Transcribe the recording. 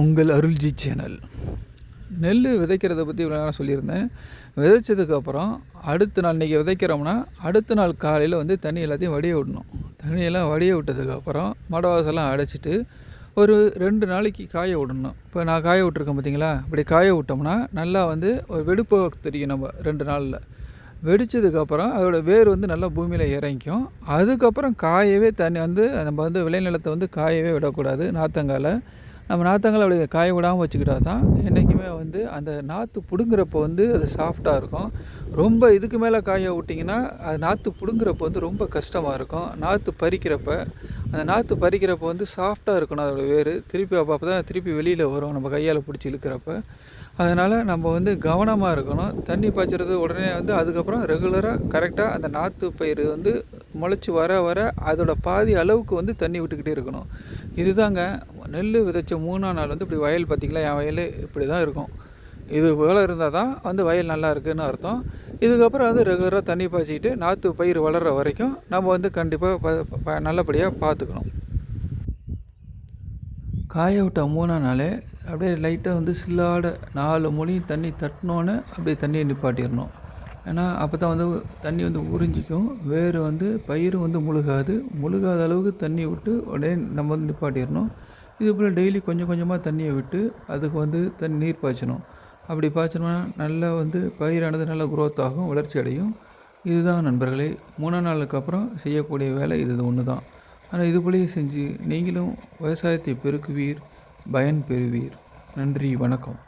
உங்கள் அருள்ஜி சேனல். நெல் விதைக்கிறத பற்றி இவ்வளோ நேரம் சொல்லியிருந்தேன். விதைச்சதுக்கப்புறம் அடுத்த நாள் இன்றைக்கி விதைக்கிறோம்னா அடுத்த நாள் காலையில் வந்து தண்ணி எல்லாத்தையும் வடிய விடணும். தண்ணியெல்லாம் வடிய விட்டதுக்கப்புறம் மடவாசெல்லாம் அடைச்சிட்டு ஒரு ரெண்டு நாளைக்கு காய விடணும். இப்போ நான் காய விட்ருக்கேன் பார்த்தீங்களா இப்படி காய விட்டோம்னா நல்லா வந்து ஒரு வெடிப்பு தெரியும் நம்ம ரெண்டு நாளில். வெடித்ததுக்கப்புறம் அதோட வேர் வந்து நல்லா பூமியில் இறங்கிக்கும். அதுக்கப்புறம் காயவே தண்ணி வந்து நம்ம வந்து விளைநிலத்தை வந்து காயவே விடக்கூடாது. நாற்றங்கால நம்ம நாற்றங்களை அப்படி காய விடாமல் வச்சுக்கிட்டா தான் என்றைக்குமே வந்து அந்த நாற்று பிடுங்குறப்போ வந்து அது சாஃப்டாக இருக்கும். ரொம்ப இதுக்கு மேலே காய விட்டிங்கன்னா அது நாற்று பிடுங்குறப்போ வந்து ரொம்ப கஷ்டமாக இருக்கும். நாற்று பறிக்கிறப்ப அந்த நாற்று பறிக்கிறப்போ வந்து சாஃப்டாக இருக்கணும் அதோடய வேர். திருப்பி அப்போ அப்போ தான் திருப்பி வெளியில் வரும். நம்ம கையால் பிடிச்சி இழுக்கிறப்ப. அதனால் நம்ம வந்து கவனமாக இருக்கணும். தண்ணி பாய்ச்சறது உடனே வந்து அதுக்கப்புறம் ரெகுலராக கரெக்டாக அந்த நாற்று பயிர் வந்து முளைச்சி வர வர அதோட பாதி அளவுக்கு வந்து தண்ணி விட்டுக்கிட்டே இருக்கணும். இதுதாங்க நெல் விதைச்ச மூணாம் நாள் வந்து இப்படி வயல் பார்த்திங்களா? என் வயல் இப்படி தான் இருக்கும். இது போல் இருந்தால் தான் வந்து வயல் நல்லா இருக்குதுன்னு அர்த்தம். இதுக்கப்புறம் வந்து ரெகுலராக தண்ணி பாய்ச்சிக்கிட்டு நாற்று பயிர் வளர்கிற வரைக்கும் நம்ம வந்து கண்டிப்பாக நல்லபடியாக பார்த்துக்கணும் காய விட்ட மூணாம் நாளே அப்படியே லைட்டாக வந்து சில்லாட நாலு மொழியும் தண்ணி தட்டினோன்னே அப்படியே தண்ணியை நிப்பாட்டிடணும். ஏன்னா அப்போ தான் வந்து தண்ணி வந்து உறிஞ்சிக்கும். வேறு வந்து பயிர் வந்து முழுகாது. முழுகாத அளவுக்கு தண்ணி விட்டு உடனே நம்ம வந்து நிப்பாட்டிடணும். இது போல் டெய்லி கொஞ்சம் கொஞ்சமாக தண்ணியை விட்டு அதுக்கு வந்து தண்ணி நீர் பாய்ச்சணும். அப்படி பாய்ச்சணும்னா நல்லா வந்து பயிரானது நல்லா குரோத் ஆகும் வளர்ச்சி அடையும். இதுதான் நண்பர்களே மூணாம் நாளுக்கு அப்புறம் செய்யக்கூடிய வேலை இது ஒன்று தான் ஆனால் இது போலயே செஞ்சு நீங்களும் விவசாயத்தை பெருக்குவீர் பயன் பெறுவீர். நன்றி வணக்கம்.